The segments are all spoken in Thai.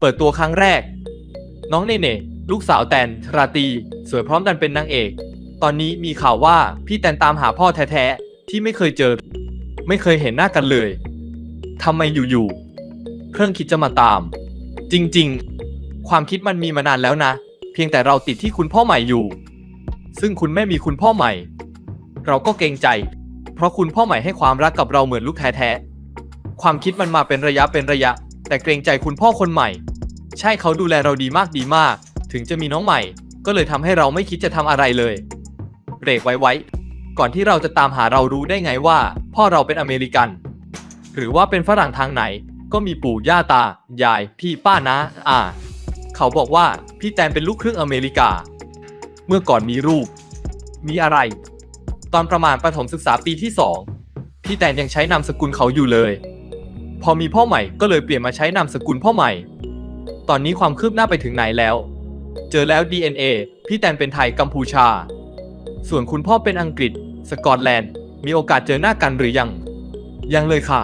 เปิดตัวครั้งแรก น้องเนเน่ลูกสาวแตนราตี สวยพร้อมดันเป็นนางเอก ตอนนี้มีข่าวว่าพี่แตนตามหาพ่อแท้ๆ ที่ไม่เคยเจอ ไม่เคยเห็นหน้ากันเลยทำไมอยู่ๆ เครื่องคิดจะมาตาม จริงๆ ความคิดมันมีมานานแล้วนะ เพียงแต่เราติดที่คุณพ่อใหม่อยู่ ซึ่งคุณแม่มีคุณพ่อใหม่ เราก็เกรงใจ เพราะคุณพ่อใหม่ให้ความรักกับเราเหมือนลูกแท้ๆ ความคิดมันมาเป็นระยะเป็นระยะ แต่เกรงใจคุณพ่อคนใหม่ ใช่เขาดูแลเราดีมากดีมาก ถึงจะมีน้องใหม่ ก็เลยทำให้เราไม่คิดจะทำอะไรเลยเบรกไว้ไว้ ก่อนที่เราจะตามหาเรารู้ได้ไงว่า พ่อเราเป็นอเมริกัน หรือว่าเป็นฝรั่งทางไหน ก็มีปู่ย่าตา ยาย พี่ป้านะอ่า เขาบอกว่าพี่แตนเป็นลูกครึ่งอเมริกา เมื่อก่อนมีรูป มีอะไร ตอนประมาณประถมศึกษาปีที่สองพี่แตนยังใช้นามสกุลเขาอยู่เลย พอมีพ่อใหม่ก็เลยเปลี่ยนมาใช้นามสกุลพ่อใหม่ ตอนนี้ความคืบหน้าไปถึงไหนแล้ว เจอแล้ว DNA พี่แตนเป็นไทยกัมพูชา ส่วนคุณพ่อเป็นอังกฤษ สกอตแลนด์ มีโอกาสเจอหน้ากันหรือยัง ยังเลยค่ะ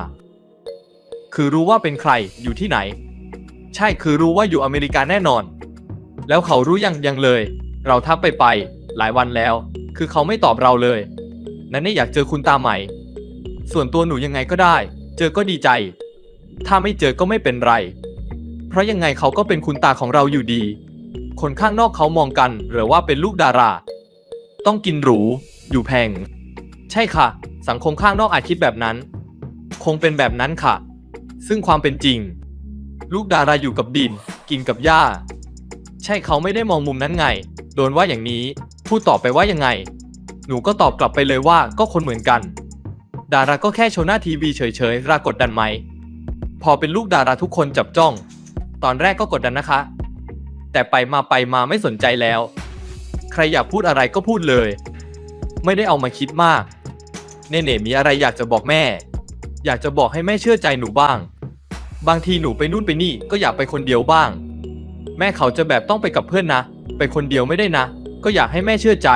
คือรู้ว่าเป็นใครอยู่ที่ไหน ใช่คือรู้ว่าอยู่อเมริกาแน่นอน แล้วเขารู้ยังยังเลย เราทักไปไป หลายวันแล้ว คือเขาไม่ตอบเราเลย นั้นนี่อยากเจอคุณตาใหม่ ส่วนตัวหนูยังไงก็ได้ เจอก็ดีใจ ถ้าไม่เจอก็ไม่เป็นไร เพราะยังไงเขาก็เป็นคุณตาของเราอยู่ดี คนข้างนอกเขามองกันหรือว่าเป็นลูกดารา ต้องกินหรู อยู่แพง ใช่ค่ะ สังคมข้างนอกอาจคิดแบบนั้น คงเป็นแบบนั้นค่ะ ซึ่งความเป็นจริง ลูกดาราอยู่กับดิน กินกับหญ้า ใช่เขาไม่ได้มองมุมนั้นไง โดนว่าอย่างนี้พูดตอบไปว่ายังไง หนูก็ตอบกลับไปเลยว่าก็คนเหมือนกัน ดาราก็แค่โชว์หน้าทีวีเฉยๆรากดดันไหม พอเป็นลูกดาราทุกคนจับจ้อง ตอนแรกก็กดดันนะคะ แต่ไปมาไปมาไม่สนใจแล้ว ใครอยากพูดอะไรก็พูดเลย ไม่ได้เอามาคิดมาก เน่เน่มีอะไรอยากจะบอกแม่ อยากจะบอกให้แม่เชื่อใจหนูบ้าง บางทีหนูไปนู่นไปนี่ก็อยากไปคนเดียวบ้าง แม่เขาจะแบบต้องไปกับเพื่อนนะ ไปคนเดียวไม่ได้นะ ก็อยากให้แม่เชื่อใจ